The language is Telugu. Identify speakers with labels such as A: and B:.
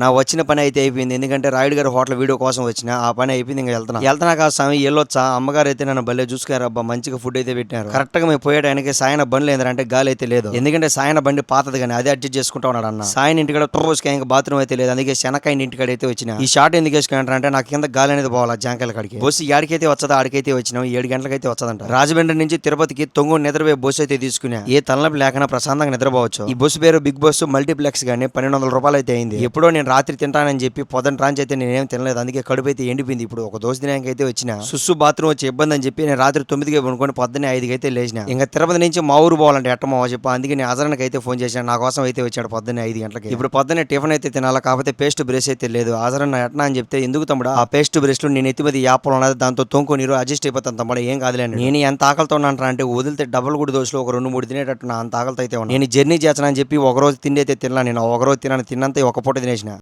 A: నా వచ్చిన పని అయితే అయిపోయింది. ఎందుకంటే రాయుడు గారి హోటల్ వీడియో కోసం వచ్చిన ఆ పని అయిపోయింది ఇంకా వెళ్తున్నా. వెళ్తున్నా కాదు స్వామి వెళ్ళొచ్చా? అమ్మగారు అయితే నన్ను భలే చూసుకారు అబ్బా మంచిగా ఫుడ్ అయితే పెట్టినారు. కరెక్ట్గా మేము పోయేటానికి సాయన బండి లేదంటే గాలి అయితే లేదు. ఎందుకంటే సాయన బండి పాతది కానీ అదే అడ్జస్ట్ చేసుకుంటా ఉన్నాడు అన్న. సాయన ఇంటికాడ టోస్కి ఇంకా బాత్రూమ్ అయితే లేదు. అందుకే శనకాయ ఇంటికాడ అయితే వచ్చిన. ఈ షార్ట్ ఎందుకు వేసుకుంటారు అంటే నాకు కింద గాలి అనేది పోవాలా జాంకాయల కాడికి. బస్సు ఏడికైతే వచ్చదా ఆడికైతే వచ్చినాం. ఏడు గంటలకైతే వచ్చదంట. రాజమండ్రి నుంచి తిరుపతికి తొంగు నిద్రపోయే బస్సు అయితే తీసుకున్నా. ఏ తలనొప్పి లేకుండా ప్రశాంతంగా నిద్రపోవచ్చు. ఈ బస్సు పేరు బిగ్ బస్సు మల్టీప్లెక్స్ గానీ పన్నెండు వందల రూపాయలు అయితే అయింది. ఎప్పుడో నేను రాత్రి తింటానని చెప్పి పొద్దున రాంచి అయితే నేనేం తినలేదు. అందుకే కడుపు అయితే ఎండిపోయింది. ఇప్పుడు ఒక దోశ దినానికి అయితే వచ్చిన. సుస్సు బాత్రూమ్ వచ్చి ఇబ్బంది అని చెప్పి నేను రాత్రి తొమ్మిదికి పనుకొని పొద్దున్నే ఐదుకి అయితే లేచిన. ఇంకా తిరుపతి నుంచి మా ఊరు పోవాలంటే ఎట్టమో చెప్పి అందుకే నేను అజరానికి అయితే ఫోన్ చేశాను నా కోసం అయితే వచ్చాడు పొద్దున్నే ఐదు గంటలకి. ఇప్పుడు పొద్దున్నే టిఫిన్ అయితే తినాలా? కాకపోతే పేస్ట్ బ్రష్ అయితే లేదు. అజరన్న ఎట్నా అని చెప్తే ఎందుకు తమ్ముడు? ఆ పేస్ట్ బ్రష్లు నేను ఎత్తిమది యాప్లో ఉన్నది దాంతో తొంకు నీరు అడ్జస్ట్ అయిపోతాను తమ్ముడు. ఏం కాదులేండి నేను ఎంత ఆకలితో ఉన్నాను అంటే వదిలితే డబుల్ గుడి దోశలు ఒక రెండు మూడు తినేటట్టు నా అంత ఆకలితో అయితే నేను జర్నీ చేస్తానని చెప్పి ఒక రోజు తిండి అయితే తినలా. నేను ఒక రోజు తిన్నాను తిన్నంత ఒక పూట తినేసిన.